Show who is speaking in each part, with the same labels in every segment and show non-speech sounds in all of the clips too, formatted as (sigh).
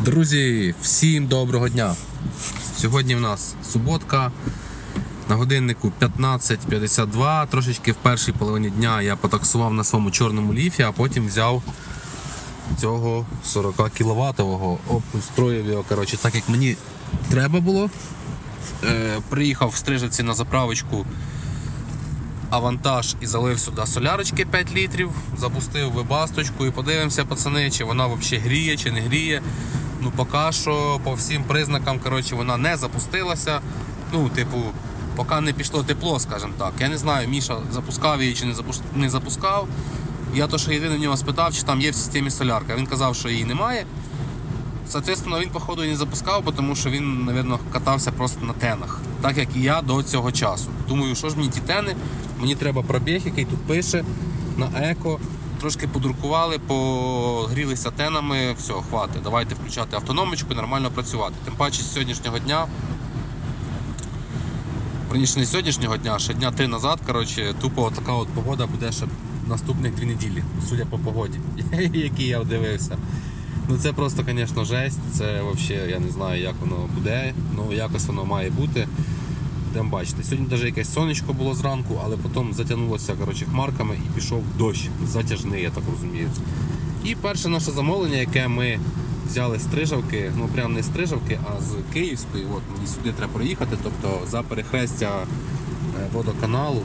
Speaker 1: Друзі, всім доброго дня! Сьогодні в нас суботка. На годиннику 15.52. Трошечки в першій половині дня я потаксував на своєму чорному ліфі, а потім взяв цього 40 кВт-го, обустроїв його коротше, так як мені треба було. Е, приїхав в Стрижевці на заправочку авантаж і залив сюди солярочки 5 літрів, запустив вибасточку і подивимося, пацани, чи вона взагалі гріє, чи не гріє. Ну, поки що по всім признакам коротше, вона не запустилася. Ну, типу, поки не пішло тепло, скажімо так. Я не знаю, Міша запускав її чи не запускав. Я то, що єдине в нього спитав, чи там є в системі солярка. Він казав, що її немає. Соответственно, він, походу, і не запускав, тому що він, мабуть, катався просто на тенах, так як і я до цього часу. Думаю, що ж мені ті тени, мені треба пробіг, який тут пише на еко. Трошки подуркували, погрілися тенами, все, хватить. Давайте включати автономочку і нормально працювати. Тим паче з сьогоднішнього дня, раніше не з сьогоднішнього дня, а ще дня три назад, коротше, тупо така от погода буде ще наступних дві неділі, судя по погоді, (laughs) які я дивився. Ну це просто, звісно, жесть. Це взагалі я не знаю, як воно буде. Ну якось воно має бути. Будемо бачити. Сьогодні навіть якесь сонечко було зранку, але потім затягнулося коротше, хмарками і пішов дощ. Затяжний, я так розумію. І перше наше замовлення, яке ми взяли з стрижавки, ну прям не з стрижавки, а з Київської. От мені сюди треба проїхати, тобто за перехрестя е, водоканалу.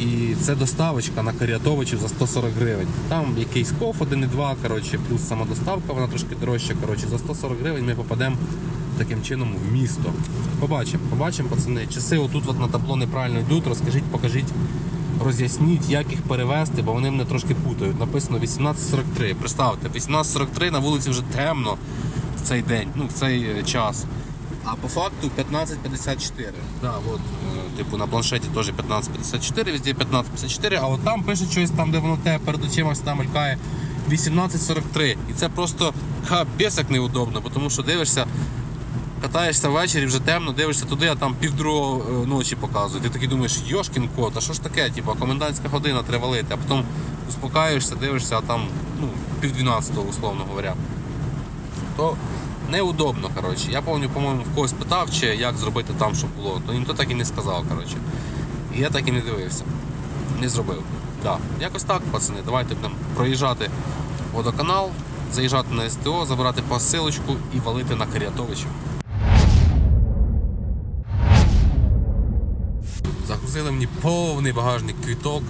Speaker 1: І це доставочка на Каріатовичів за 140 гривень. Там якийсь коф 1,2, коротше, плюс сама доставка, вона трошки дорожча. Коротше, за 140 гривень ми попадемо таким чином в місто. Побачимо, побачимо, пацани. Часи отут от на табло неправильно йдуть. Розкажіть, покажіть, роз'ясніть, як їх перевезти, бо вони мене трошки путають. Написано 18.43. Представте, 18.43 на вулиці вже темно в цей день, ну в цей е, час. А по факту 15.54. Да, от, е, типу на планшеті теж 15.54, везде 15.54, а от там пише щось, там, де воно те перед очима там мелькає 18.43. І це просто капець як неудобно, тому що дивишся, катаєшся ввечері, вже темно, дивишся туди, а там півдругого е, ночі показують. Ти такий думаєш, йошкін кот, а що ж таке? Типу, комендантська година треба валити, а потім успокаюєшся, дивишся, а там ну, пів 12, условно говоря то неудобно. Коротше. Я пам'ятаю, по-моєму, в когось питав, чи як зробити там, щоб було, то ніхто так і не сказав. Коротше. І я так і не дивився. Не зробив. Да. Якось так, пацани, давайте будемо проїжджати водоканал, заїжджати на СТО, забирати посилочку і валити на Каріатовичів. Загрузили мені повний багажник квіток.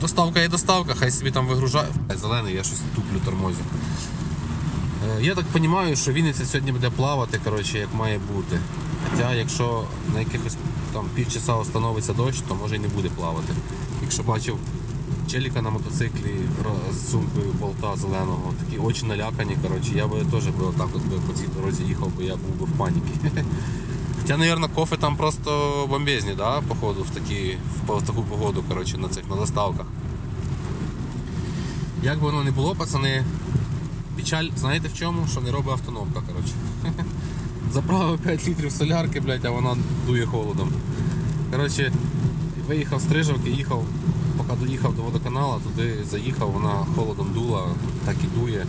Speaker 1: Доставка є доставка, хай собі там вигружає. Зелений, я щось туплю тормозю. Е, Я так розумію, що Вінниця сьогодні буде плавати, коротше, як має бути. Хоча якщо на якихось там півчаса остановиться дощ, то може і не буде плавати. Якщо бачив челіка на мотоциклі з сумкою болта зеленого, такі очі налякані, коротше, я би теж би отак от би по цій дорозі їхав, бо я був би в паніці. (laughs) Хоча, мабуть, кофе там просто бомбезні, да, походу, в, такі, в, таку погоду, коротше, на цих на доставках. Як би воно не було, пацани, Печаль, знаєте в чому? Що не робить автономка, коротше. (laughs) Заправив 5 літрів солярки, блядь, а вона дує холодом. Коротше, виїхав з Стрижавки, їхав, поки доїхав до водоканала, туди заїхав, вона холодом дула, так і дує.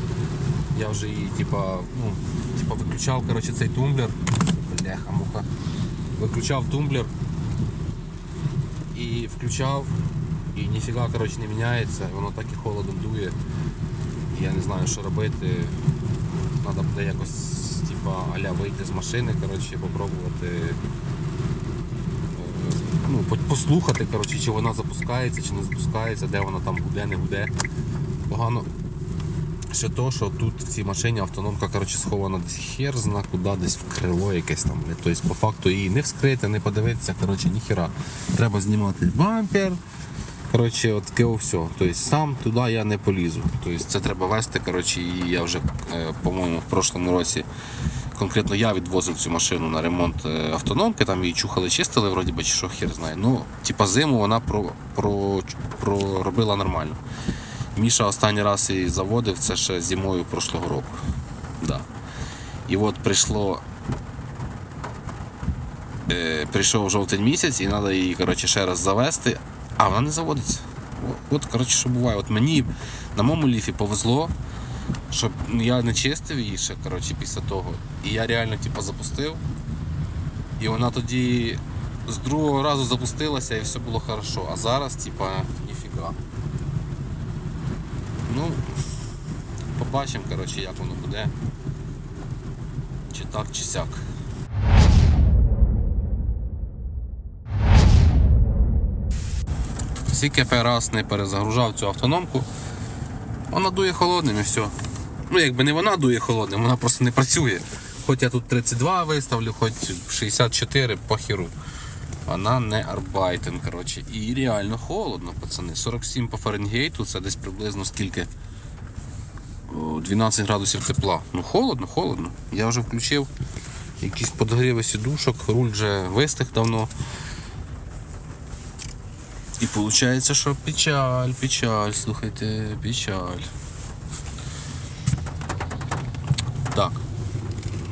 Speaker 1: Я вже її, типа, ну, типа виключав коротше, цей тумблер. Бляха, муха. Виключав тумблер і включав, і ніфіга коротше, не міняється, воно так і холодом дує. Я не знаю, що робити. Треба буде якось типа, аля вийти з машини, коротше, попробувати е, ну, послухати, коротше, чи вона запускається, чи не запускається, де вона там гуде, не гуде. Погано ще то, що тут в цій машині автономка коротше, схована десь хер зна куди, десь в крило якесь там. Тобто по факту її не вскрити, не подивитися, коротше, ніхера. Треба знімати бампер. Коротше, от таке все. Тобто сам туди я не полізу. Тобто це треба вести. Коротше, і я вже, е, по-моєму, в прошлому році конкретно я відвозив цю машину на ремонт е, автономки, там її чухали, чистили, вроді би, чи що хер знає. Ну, типа зиму вона про, про, проробила нормально. Міша останній раз її заводив, це ще зимою прошлого року. Да. І от прийшло. Е, прийшов жовтень місяць і треба її коротше, ще раз завести, а вона не заводиться. От, от коротше, що буває. От мені на моєму ліфі повезло. щоб я не чистив її ще коротше, після того. І я реально типу, запустив. І вона тоді з другого разу запустилася і все було хорошо. А зараз, типа, ніфіга. Ну, побачимо, коротше, як воно буде. Чи так, чи сяк. Скільки раз не перезагружав цю автономку, вона дує холодним і все. Ну, якби не вона дує холодним, вона просто не працює. Хоч я тут 32 виставлю, хоч 64 похеру. Вона не арбайтен, коротше. І реально холодно, пацани. 47 по Фаренгейту, це десь приблизно скільки? О, 12 градусів тепла. Ну холодно, холодно. Я вже включив якісь подогріви сідушок, руль вже вистих давно. І виходить, що печаль, печаль, слухайте, печаль. Так.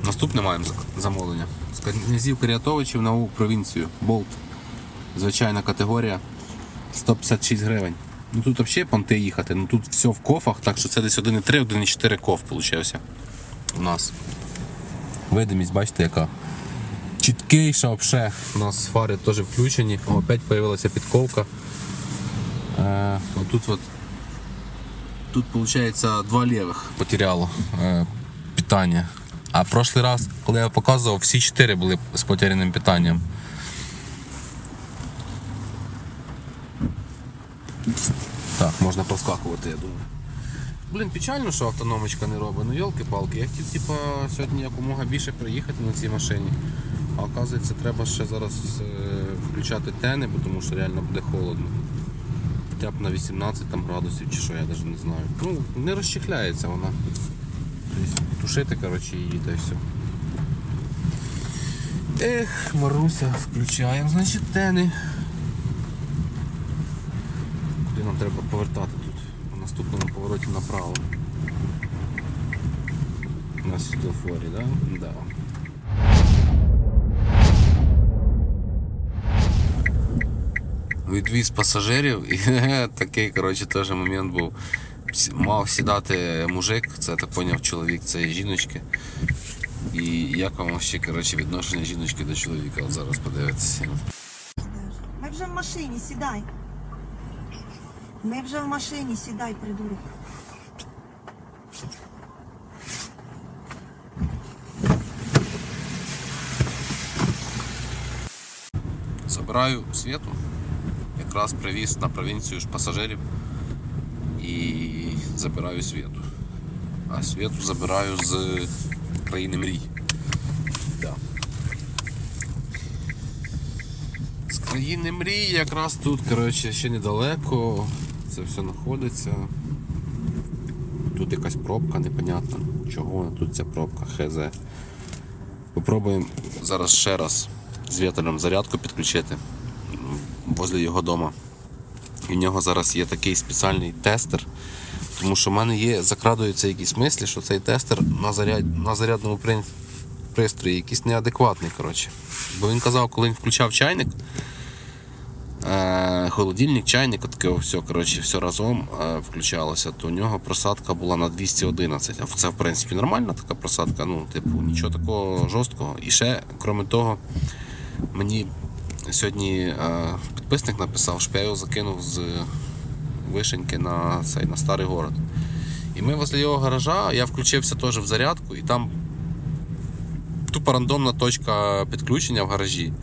Speaker 1: Наступне маємо замовлення. З князів Каріатовичів на провінцію. Болт. Звичайна категорія. 156 гривень. Ну тут взагалі понти їхати, ну тут все в кофах, так що це десь 1,3, 1,4 коф виходить у нас. Видимість, бачите, яка. Чіткіша взагалі. У нас фари теж включені. О, опять з'явилася підковка. Е, отут от Тут виходить два лівих потеряло е, питання. А прошлий раз, коли я показував, всі чотири були з потеряним питанням. Так, можна проскакувати, я думаю. Блін, печально, що автономочка не робить. Ну йолки-палки, я хотів типа, сьогодні якомога більше приїхати на цій машині. А оказується, треба ще зараз е, включати тени, бо тому що реально буде холодно. Хоча б на 18 там, градусів чи що, я навіть не знаю. Ну, не розчехляється вона. Тобто тушити коротше, її та й все. Ех, Маруся, включаємо, значить, тени. Куди нам треба повертати тут? У наступному повороті направо. На світлофорі, так? Да? Да. Відвіз пасажирів і (laughs) такий коротше, теж момент був. Мав сідати мужик, це так поняв чоловік цієї жіночки. І як вам ще коротше, відношення жіночки до чоловіка? Зараз подивитися.
Speaker 2: Ми вже в машині, сідай. Ми вже в машині, сідай, придурок.
Speaker 1: Забираю світу, якраз привіз на провінцію ж пасажирів і забираю світу. А світу забираю з країни мрій. Да. З країни мрій якраз тут, коротше, ще недалеко. Це все знаходиться. Тут якась пробка, непонятно. Чого тут ця пробка, хз. Попробуємо зараз ще раз з вітелем зарядку підключити возле його дома. І в нього зараз є такий спеціальний тестер, тому що в мене є, закрадуються якісь мислі, що цей тестер на, заряд, на зарядному пристрої якийсь неадекватний. Коротше. Бо він казав, коли він включав чайник, холодильник, чайник, таке все, коротше, все разом е, включалося, то у нього просадка була на 211. А це в принципі нормальна така просадка, ну, типу, нічого такого жорсткого. І ще, крім того, мені сьогодні е, підписник написав, що я його закинув з вишеньки на цей на старий город. І ми возле його гаража, я включився теж в зарядку, і там тупо рандомна точка підключення в гаражі.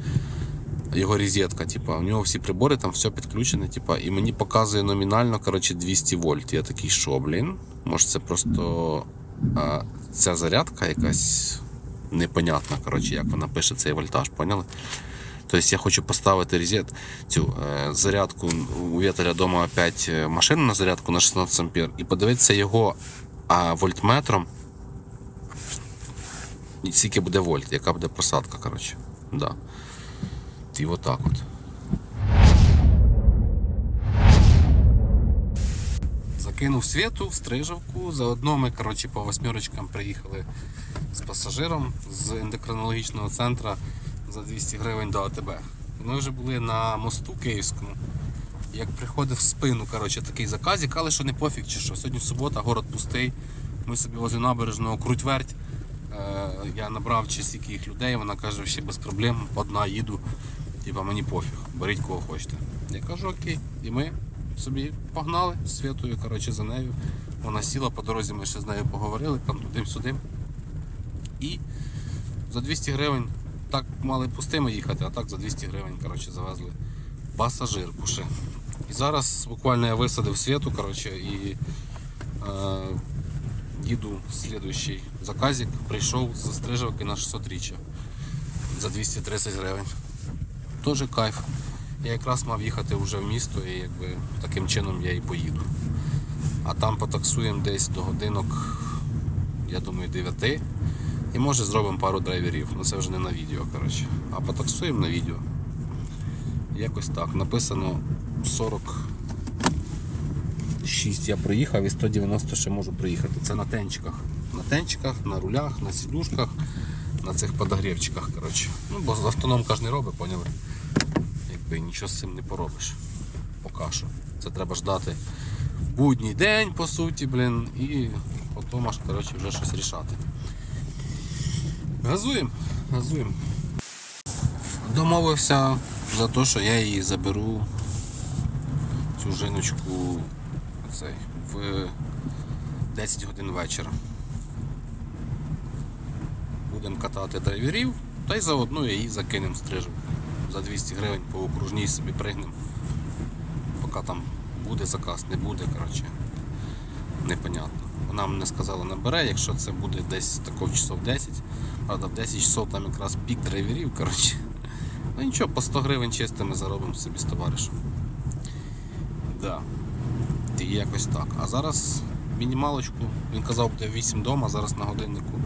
Speaker 1: Його розетка, типа, у нього всі прибори, там все підключене, типа, і мені показує номінально коротше, 200 вольт. Я такий, що, блін? Може це просто а, ця зарядка якась непонятна, коротше, як вона пише цей вольтаж, поняли? Тобто я хочу поставити резет, цю е, зарядку у вітеля вдома опять е, машину на зарядку на 16 ампер і подивитися його а, вольтметром. І скільки буде вольт, яка буде просадка, коротше. Да. І отак от. Закинув світу в стрижавку. Заодно ми коротше, по восьмерочкам приїхали з пасажиром з ендокринологічного центру за 200 гривень до АТБ. Ми вже були на мосту Київському. Як приходив в спину, коротше, такий заказик, але що не пофіг чи що. Сьогодні субота, город пустий. Ми собі возле набережного круть-верть. Е, я набрав чи скільки їх людей, вона каже, ще без проблем, одна їду, типа мені пофіг, беріть кого хочете. Я кажу, окей. І ми собі погнали з Святою, коротше, за нею. Вона сіла по дорозі, ми ще з нею поговорили, там туди-сюди. І за 200 гривень так мали пустими їхати, а так за 200 гривень коротше, завезли пасажирку ще. І зараз буквально я висадив світу, коротше, і е, їду слідуючий заказик, прийшов з застрижувки на 600 річчя за 230 гривень. Теж кайф. Я якраз мав їхати вже в місто і якби таким чином я і поїду. А там потаксуємо десь до годинок, я думаю, 9. І може зробимо пару драйверів. Ну це вже не на відео, коротше. А потаксуємо на відео. Якось так. Написано 46 я проїхав і 190 ще можу приїхати. Це на тенчиках. На тенчиках, на рулях, на сідушках, на цих подогрівчиках. Коротше. Ну, бо автономка ж не робить, поняли? Якби нічого з цим не поробиш. Поки що. Це треба ждати будній день, по суті, блін, і потім аж коротше, вже щось рішати. Газуємо, газуємо. Домовився за те, що я її заберу цю жіночку цей, в 10 годин вечора. Будемо катати драйверів, та й заодно її закинемо стрижу. За 200 гривень по окружній собі пригнемо. Поки там буде заказ, не буде, коротше, непонятно. Вона мені сказала набере, якщо це буде десь такого часов 10. Правда, в 10 часов там якраз пік драйверів, коротше. Ну нічого, по 100 гривень чистими заробимо собі з товаришем. Да. І якось так. А зараз мінімалочку, він казав, буде 8 дома, зараз на годиннику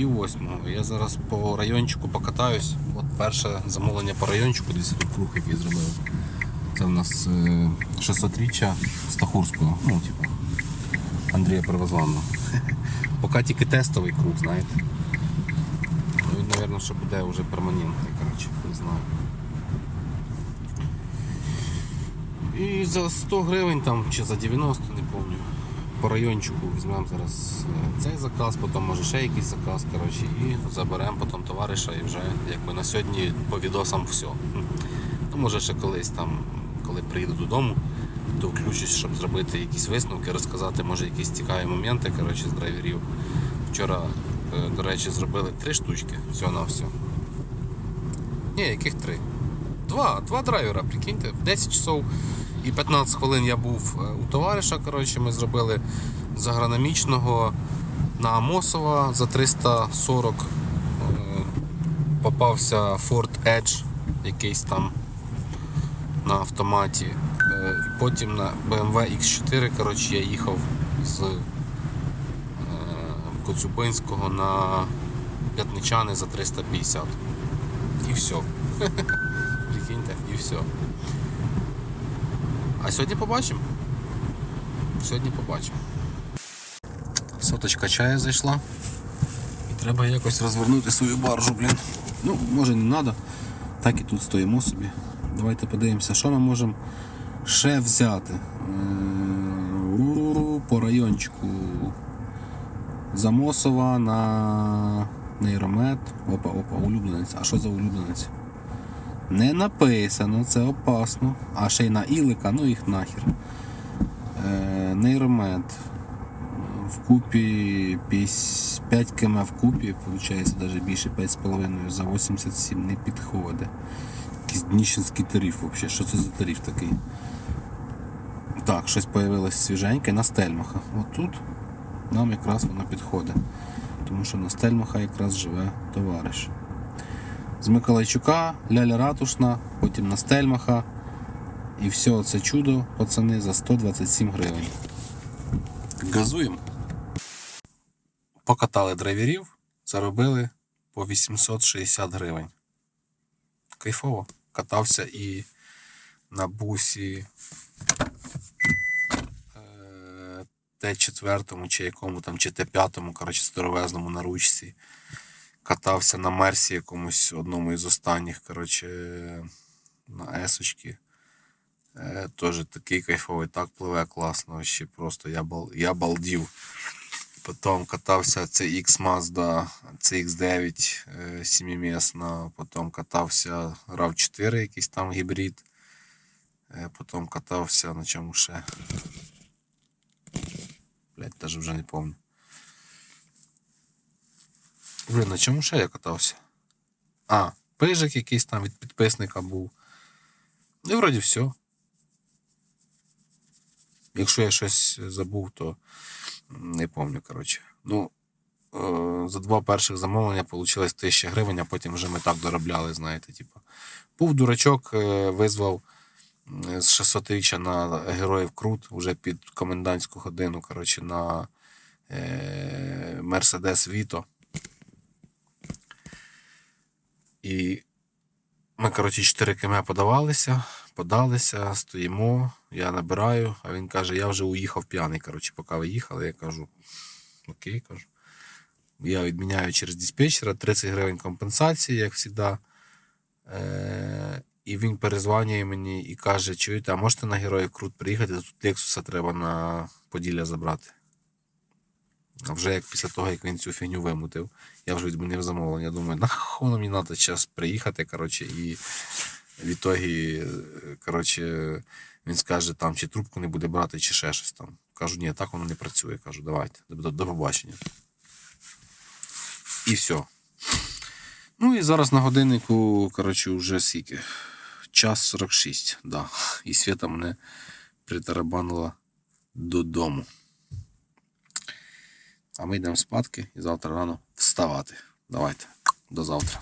Speaker 1: пів восьмого. Я зараз по райончику покатаюсь. От перше замовлення по райончику, десь тут круг, який зробив. Це в нас е, 600-річчя Стахурського, ну, типу, Андрія Первозванного. (laughs) Поки тільки тестовий круг, знаєте. Ну, він, мабуть, що буде вже перманентний, коротше, не знаю. І за 100 гривень там чи за 90, не пам'ятаю. По райончику візьмемо зараз е, цей заказ, потім може ще якийсь заказ, коротше, і заберемо потім товариша і вже якби на сьогодні по відосам все. Ну, може ще колись там, коли приїду додому, то включусь, щоб зробити якісь висновки, розказати, може якісь цікаві моменти коротше, з драйверів. Вчора, е, до речі, зробили три штучки, всього на все. Ні, яких три? Два, два драйвера, прикиньте, в 10 часов і 15 хвилин я був е, у товариша. Коротше, ми зробили з агрономічного на Амосова за 340 е, попався Ford Edge, якийсь там на автоматі. Е, І потім на BMW X4 коротше, я їхав з Коцюбинського на П'ятничани за 350. І все. (laughs) Прикиньте, і все. А сьогодні побачимо. Сьогодні побачимо. Соточка чаю зайшла. І треба якось розвернути свою баржу, блін. Ну, може не треба. Так і тут стоїмо собі. Давайте подивимося, що ми можемо ще взяти. Е, По райончику. Замосова на нейромет. Опа, опа, улюбленець. А що за улюбленець? Не написано, це опасно. А ще й на Ілика, ну їх нахер. Е, нейромет. В купі 5 км в купі, виходить навіть більше 5,5 за 87 не підходить. Якийсь дніщенський тариф взагалі. Що це за тариф такий? Так, щось з'явилось свіженьке на Стельмаха. От тут нам якраз воно підходить. Тому що на Стельмаха якраз живе товариш. З Миколайчука, Ляля Ратушна, потім на Стельмаха. І все це чудо, пацани, за 127 гривень. Газуємо. Покатали драйверів, заробили по 860 гривень. Кайфово. Катався і на бусі е, Т4 чи якому там, чи Т5, коротше, здоровезному на ручці. Катався на Мерсі якомусь одному із останніх, коротше, на Есочки. Е, Теж такий кайфовий, так пливе класно, ще просто я, бал, я балдів. Потім катався CX Mazda CX9 е, сімимісна, потім катався RAV4, якийсь там гібрид. Е, Потім катався на чому ще. Блять, навіть вже не пам'ятаю. Блін, на чому ще я катався? А, пижик якийсь там від підписника був. Ну, і вроді все. Якщо я щось забув, то не пам'ятаю, коротше. Ну, е, за два перших замовлення вийшло 1000 гривень, а потім вже ми так доробляли, знаєте, типу. Був дурачок, е, визвав з 600 річчя на героїв Крут вже під комендантську годину, коротше, на е, Mercedes І ми, коротше, 4 км подавалися, подалися, стоїмо, я набираю, а він каже, я вже уїхав п'яний. Коротше, поки ви їхали, я кажу, окей, кажу. Я відміняю через диспетчера 30 гривень компенсації, як завжди. Е- і він перезванює мені і каже, чуєте, а можете на героїв Крут приїхати, тут Лексуса треба на Поділля забрати. А вже як після того, як він цю фігню вимутив, я вже відмінив замовлення. Думаю, нахуй мені треба зараз приїхати, коротше, і в ітогі, коротше, він скаже, там чи трубку не буде брати, чи ще щось там. Кажу, ні, так воно не працює. Кажу, давайте, до, до побачення. І все. Ну і зараз на годиннику, коротше, вже скільки. Час 46, да. І Свята мене притарабанила додому. А ми йдемо спадки і завтра рано вставати. Давайте, до завтра.